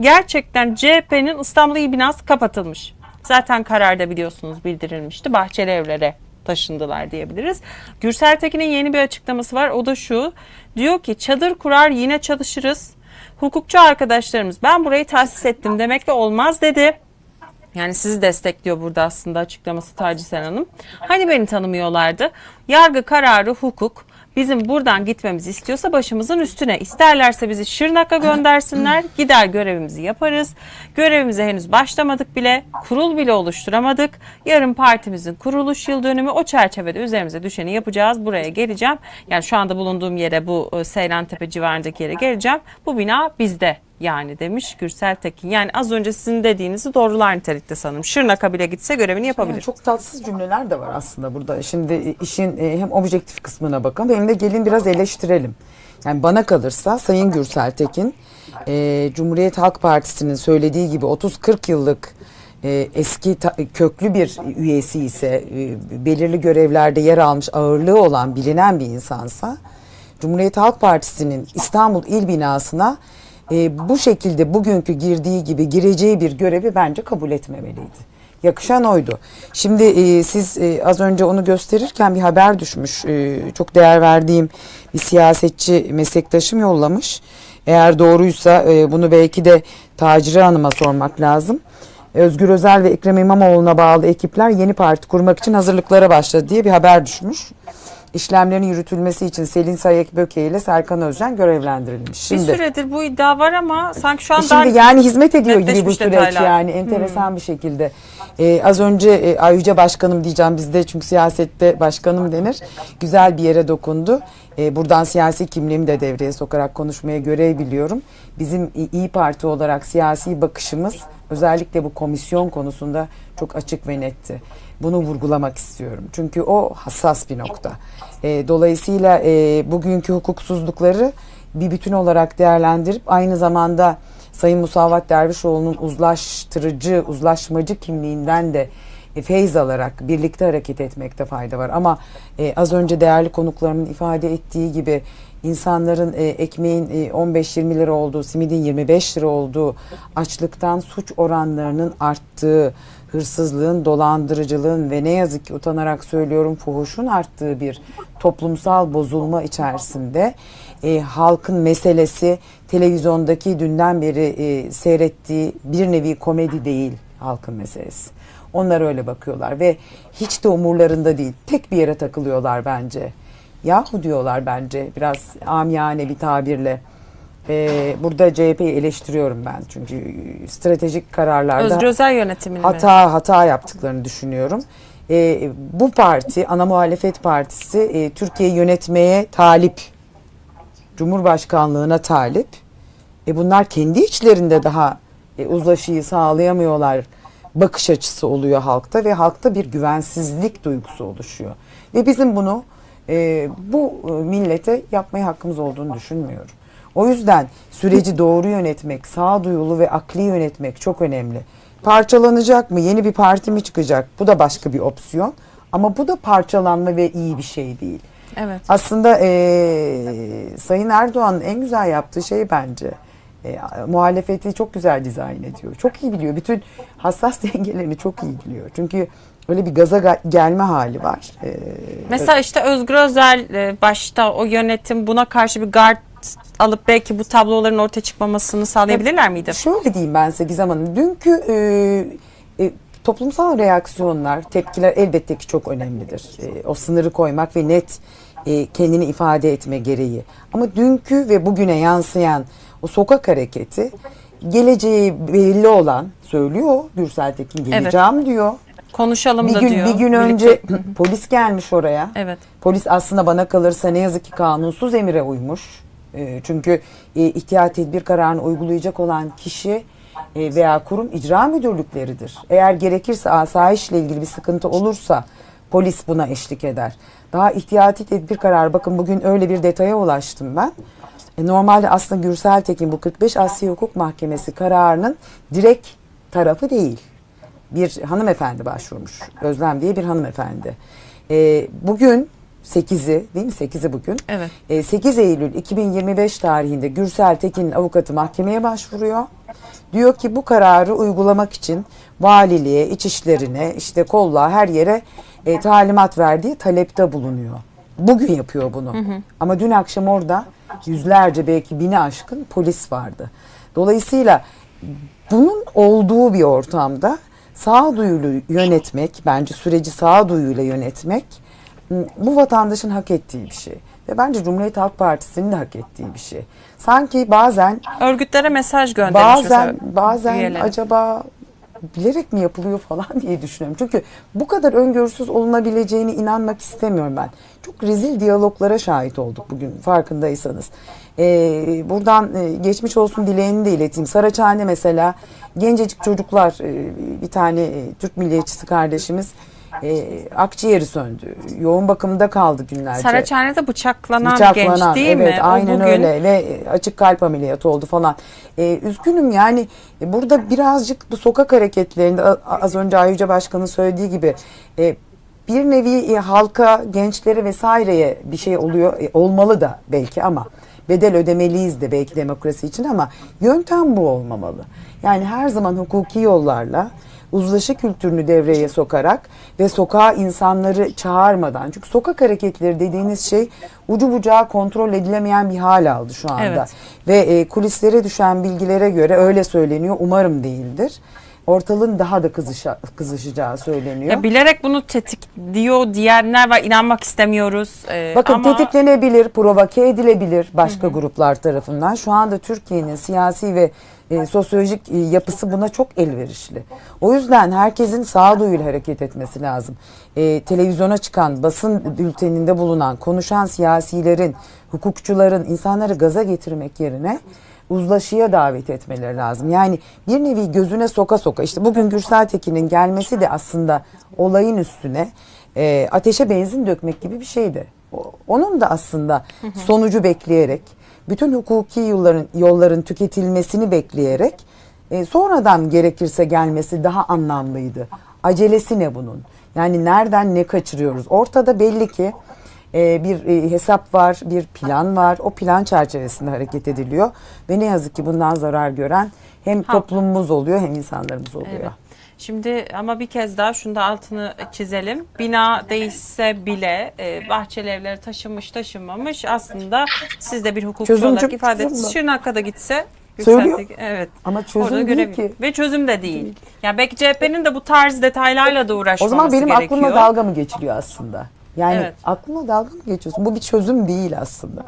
Gerçekten CHP'nin İstanbul İl binası kapatılmış. Zaten kararda biliyorsunuz bildirilmişti. Bahçeli evlere taşındılar diyebiliriz. Gürsel Tekin'in yeni bir açıklaması var. O da şu. Diyor ki çadır kurar yine çalışırız. Hukukçu arkadaşlarımız ben burayı tahsis ettim demekle olmaz dedi. Yani sizi destekliyor burada aslında açıklaması Taci Hanım. Hani beni tanımıyorlardı? Yargı kararı hukuk. Bizim buradan gitmemizi istiyorsa başımızın üstüne. İsterlerse bizi Şırnak'a göndersinler. Gider görevimizi yaparız. Görevimize henüz başlamadık bile. Kurul bile oluşturamadık. Yarın partimizin kuruluş yıl dönümü o çerçevede üzerimize düşeni yapacağız. Buraya geleceğim. Yani şu anda bulunduğum yere bu e, Seyrantepe civarındaki yere geleceğim. Bu bina bizde yani demiş Gürsel Tekin. Yani az önce sizin dediğinizi doğrular nitelikte sanırım. Şırnak'a bile gitse görevini yapabilir. Yani çok tatsız cümleler de var aslında burada. Şimdi işin e, hem objektif kısmına bakalım hem de gelin biraz eleştirelim. Yani bana kalırsa Sayın Gürsel Tekin e, Cumhuriyet Halk Partisi'nin söylediği gibi 30-40 yıllık e, eski ta- köklü bir üyesi ise e, belirli görevlerde yer almış ağırlığı olan bilinen bir insansa Cumhuriyet Halk Partisi'nin İstanbul İl binasına e, bu şekilde bugünkü girdiği gibi gireceği bir görevi bence kabul etmemeliydi. Yakışan oydu. Şimdi e, siz e, az önce onu gösterirken bir haber düşmüş. E, çok değer verdiğim bir siyasetçi meslektaşım yollamış. Eğer doğruysa e, bunu belki de Tacire Hanım'a sormak lazım. Özgür Özel ve Ekrem İmamoğlu'na bağlı ekipler yeni parti kurmak için hazırlıklara başladı diye bir haber düşmüş. İşlemlerin yürütülmesi için Selin Sayek Böke ile Serkan Özcan görevlendirilmiş. bir Şimdi süredir bu iddia var ama sanki şu an e daha Şimdi yani hizmet ediyor gibi bu süreç detaylar. yani enteresan bir şekilde. Ee, az önce e, Ay Yüce Başkanım diyeceğim bizde çünkü siyasette başkanım denir. Güzel bir yere dokundu. Ee, buradan siyasi kimliğimi de devreye sokarak konuşmaya görev biliyorum. Bizim İyi Parti olarak siyasi bakışımız özellikle bu komisyon konusunda çok açık ve netti. Bunu vurgulamak istiyorum. Çünkü o hassas bir nokta. Ee, dolayısıyla e, bugünkü hukuksuzlukları bir bütün olarak değerlendirip aynı zamanda Sayın Musavat Dervişoğlu'nun uzlaştırıcı, uzlaşmacı kimliğinden de e, feyz alarak birlikte hareket etmekte fayda var. Ama e, az önce değerli konuklarımın ifade ettiği gibi insanların e, ekmeğin e, 15-20 lira olduğu, simidin 25 lira olduğu, açlıktan suç oranlarının arttığı, hırsızlığın, dolandırıcılığın ve ne yazık ki utanarak söylüyorum fuhuşun arttığı bir toplumsal bozulma içerisinde e, halkın meselesi televizyondaki dünden beri e, seyrettiği bir nevi komedi değil halkın meselesi. Onlar öyle bakıyorlar ve hiç de umurlarında değil. Tek bir yere takılıyorlar bence. Yahu diyorlar bence biraz amiyane bir tabirle. Ee, burada CHP'yi eleştiriyorum ben çünkü stratejik kararlarda Özgür Özel yönetimini mi? hata hata yaptıklarını düşünüyorum. Ee, bu parti ana muhalefet partisi e, Türkiye'yi yönetmeye talip. Cumhurbaşkanlığına talip. E, bunlar kendi içlerinde daha e, uzlaşıyı sağlayamıyorlar. Bakış açısı oluyor halkta ve halkta bir güvensizlik duygusu oluşuyor. Ve bizim bunu e, bu e, millete yapmaya hakkımız olduğunu düşünmüyorum. O yüzden süreci doğru yönetmek, sağduyulu ve akli yönetmek çok önemli. Parçalanacak mı? Yeni bir parti mi çıkacak? Bu da başka bir opsiyon. Ama bu da parçalanma ve iyi bir şey değil. Evet. Aslında eee Sayın Erdoğan'ın en güzel yaptığı şey bence e, muhalefeti çok güzel dizayn ediyor. Çok iyi biliyor. Bütün hassas dengelerini çok iyi biliyor. Çünkü öyle bir gaza ga- gelme hali var. Eee, Mesela işte Özgür Özel e, başta o yönetim buna karşı bir gard alıp belki bu tabloların ortaya çıkmamasını sağlayabilirler miydi? Şöyle diyeyim ben size Gizem Hanım. Dünkü e, e, toplumsal reaksiyonlar, tepkiler elbette ki çok önemlidir. E, o sınırı koymak ve net e, kendini ifade etme gereği. Ama dünkü ve bugüne yansıyan o sokak hareketi geleceği belli olan söylüyor Gürsel Tekin geleceğim diyor. Konuşalım Bir da gün diyor. bir gün Birlikte- önce polis gelmiş oraya. Evet. Polis aslında bana kalırsa ne yazık ki kanunsuz emire uymuş. E, çünkü e, ihtiyat tedbir kararını uygulayacak olan kişi e, veya kurum icra müdürlükleridir. Eğer gerekirse asayişle ilgili bir sıkıntı olursa polis buna eşlik eder. Daha ihtiyati tedbir kararı bakın bugün öyle bir detaya ulaştım ben. E, normalde aslında Gürsel Tekin bu 45 Asya Hukuk Mahkemesi kararının direkt tarafı değil bir hanımefendi başvurmuş. Özlem diye bir hanımefendi. Ee, bugün 8'i değil mi? 8'i bugün. Evet. E, 8 Eylül 2025 tarihinde Gürsel Tekin'in avukatı mahkemeye başvuruyor. Diyor ki bu kararı uygulamak için valiliğe, içişlerine, işte kolla her yere e, talimat verdiği talepte bulunuyor. Bugün yapıyor bunu. Ama dün akşam orada yüzlerce belki bini aşkın polis vardı. Dolayısıyla bunun olduğu bir ortamda sağduyulu yönetmek, bence süreci sağduyuyla yönetmek bu vatandaşın hak ettiği bir şey. Ve bence Cumhuriyet Halk Partisi'nin de hak ettiği bir şey. Sanki bazen Örgütlere mesaj göndermiş bazen bazen üyeleri. acaba bilerek mi yapılıyor falan diye düşünüyorum. Çünkü bu kadar öngörüsüz olunabileceğine inanmak istemiyorum ben. Çok rezil diyaloglara şahit olduk bugün farkındaysanız. Ee, buradan e, geçmiş olsun dileğini de ileteyim. Saraçhane mesela gencecik çocuklar e, bir tane e, Türk milliyetçisi kardeşimiz e, akciğeri söndü. Yoğun bakımda kaldı günlerce. Saraçhane'de bıçaklanan, Bıçaklanan, genç değil evet, mi? O aynen bugün öyle ve açık kalp ameliyatı oldu falan. Ee, üzgünüm yani e, burada birazcık bu sokak hareketlerinde az önce Ayyüce Başkan'ın söylediği gibi e, bir nevi e, halka, gençlere vesaireye bir şey oluyor e, olmalı da belki ama bedel ödemeliyiz de belki demokrasi için ama yöntem bu olmamalı. Yani her zaman hukuki yollarla uzlaşı kültürünü devreye sokarak ve sokağa insanları çağırmadan çünkü sokak hareketleri dediğiniz şey ucu bucağı kontrol edilemeyen bir hal aldı şu anda. Evet. Ve e, kulislere düşen bilgilere göre öyle söyleniyor umarım değildir. Ortalığın daha da kızışa, kızışacağı söyleniyor. ya bilerek bunu tetikliyor diyenler var. İnanmak istemiyoruz. Ee, Bakın ama tetiklenebilir, provoke edilebilir başka gruplar tarafından. Şu anda Türkiye'nin siyasi ve e, sosyolojik e, yapısı buna çok elverişli. O yüzden herkesin sağduyuyla hareket etmesi lazım. E, televizyona çıkan, basın bülteninde bulunan, konuşan siyasilerin, hukukçuların insanları gaza getirmek yerine uzlaşıya davet etmeleri lazım. Yani bir nevi gözüne soka soka. İşte bugün Gürsel Tekin'in gelmesi de aslında olayın üstüne e, ateşe benzin dökmek gibi bir şeydi. O- Onun da aslında sonucu bekleyerek, bütün hukuki yolların yolların tüketilmesini bekleyerek e, sonradan gerekirse gelmesi daha anlamlıydı. Acelesi ne bunun? Yani nereden ne kaçırıyoruz? Ortada belli ki e, bir e, hesap var, bir plan var. O plan çerçevesinde hareket ediliyor ve ne yazık ki bundan zarar gören hem toplumumuz oluyor hem insanlarımız oluyor. Evet. Şimdi ama bir kez daha şunu da altını çizelim. Bina değişse bile e, bahçeli evlere taşınmış taşınmamış aslında siz de bir hukukçu Çözüm olarak çok ifade ettiniz. Şırnak'a da gitse Söylüyor. Evet. Ama çözüm Orada değil ki. Ve çözüm de değil. Yani belki CHP'nin de bu tarz detaylarla da O uğraşmaması zaman benim gerekiyor. aklıma dalga mı geçiliyor aslında? Yani Evet. aklıma dalga mı geçiyorsun? Bu bir çözüm değil aslında.